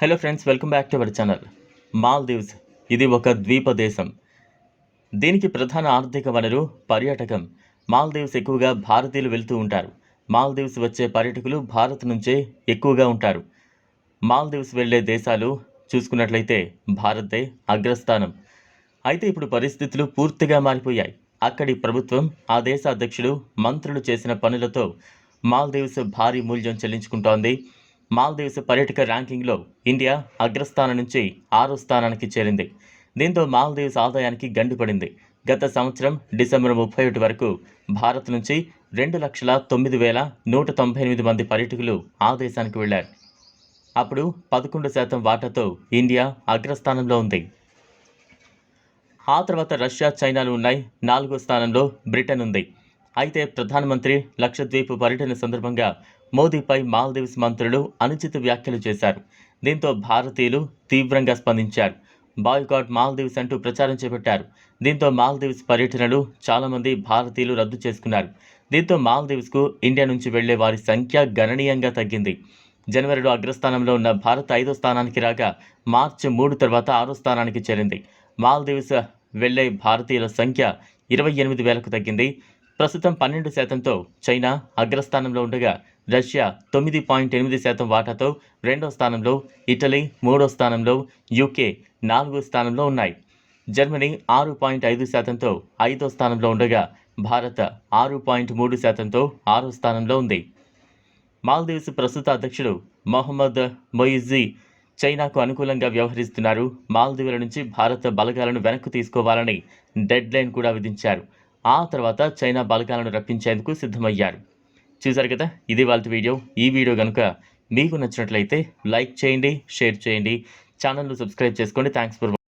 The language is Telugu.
Hello friends welcome back to our channel Maldives ఇది ఒక ద్వీప దేశం. దీనికి ప్రధాన ఆర్థిక వనరు పర్యాటకం. మాల్దీవ్స్ ఎక్కువగా భారతీయులు వెళ్తూ ఉంటారు. మాల్దీవ్స్ వచ్చే పర్యాటకులు భారత్ నుంచే ఎక్కువగా ఉంటారు. మాల్దీవ్స్ వెళ్ళే దేశాలు చూసుకున్నట్లయితే భారతే అగ్రస్థానం. అయితే ఇప్పుడు పరిస్థితులు పూర్తిగా మారిపోయాయి. అక్కడి ప్రభుత్వం ఆ దేశ అధ్యక్షుడు మంత్రులు చేసిన పనులతో మాల్దీవ్స్ భారీ మూల్యం చెల్లించుకుంటోంది. మాల్దీవ్స్ పర్యటక ర్యాంకింగ్లో ఇండియా అగ్రస్థానం నుంచి ఆరో స్థానానికి చేరింది. దీంతో మాల్దీవ్స్ ఆదాయానికి గండిపడింది. గత సంవత్సరం డిసెంబర్ ముప్పై ఒకటి వరకు భారత్ నుంచి రెండు లక్షల తొమ్మిది వేల నూట తొంభై ఎనిమిది మంది పర్యటకులు ఆ దేశానికి వెళ్ళారు అప్పుడు పదకొండు శాతం వాటాతో ఇండియా అగ్రస్థానంలో ఉంది. ఆ తర్వాత రష్యా చైనాలు ఉన్నాయి. నాలుగో స్థానంలో బ్రిటన్ ఉంది. అయితే ప్రధానమంత్రి లక్షద్వీప్ పర్యటన సందర్భంగా మోదీపై మాల్దీవ్స్ మంత్రులు అనుచిత వ్యాఖ్యలు చేశారు. దీంతో భారతీయులు తీవ్రంగా స్పందించారు. బాయ్కాట్ మాల్దీవ్స్ అంటూ ప్రచారం చేపట్టారు. దీంతో మాల్దీవ్స్ పర్యటనలు చాలామంది భారతీయులు రద్దు చేసుకున్నారు. దీంతో మాల్దీవ్స్కు ఇండియా నుంచి వెళ్ళే వారి సంఖ్య గణనీయంగా తగ్గింది. జనవరిలో అగ్రస్థానంలో ఉన్న భారత్ ఐదో స్థానానికి రాగా మార్చి మూడు తర్వాత ఆరో స్థానానికి చేరింది. మాల్దీవ్స్ వెళ్ళే భారతీయుల సంఖ్య ఇరవై ఎనిమిది వేలకు తగ్గింది. ప్రస్తుతం పన్నెండు శాతంతో చైనా అగ్రస్థానంలో ఉండగా రష్యా తొమ్మిది పాయింట్ ఎనిమిది శాతం వాటాతో రెండో స్థానంలో ఇటలీ మూడో స్థానంలో యూకే నాలుగో స్థానంలో ఉన్నాయి. జర్మనీ ఆరు పాయింట్ ఐదు శాతంతో ఐదో స్థానంలో ఉండగా భారత ఆరు పాయింట్ మూడు శాతంతో ఆరో స్థానంలో ఉంది. మాల్దీవ్స్ ప్రస్తుత అధ్యక్షుడు మొహమ్మద్ మొయిజీ చైనాకు అనుకూలంగా వ్యవహరిస్తున్నారు. మాల్దీవుల నుంచి భారత బలగాలను వెనక్కు తీసుకోవాలని డెడ్ లైన్ కూడా విధించారు. ఆ తర్వాత చైనా బలగాలను రప్పించేందుకు సిద్ధమయ్యారు. చూశారు కదా ఇది వాళ్ళ వీడియో. ఈ వీడియో కనుక మీకు నచ్చినట్లయితే లైక్ చేయండి షేర్ చేయండి. ఛానల్ను సబ్స్క్రైబ్ చేసుకోండి. Thanks for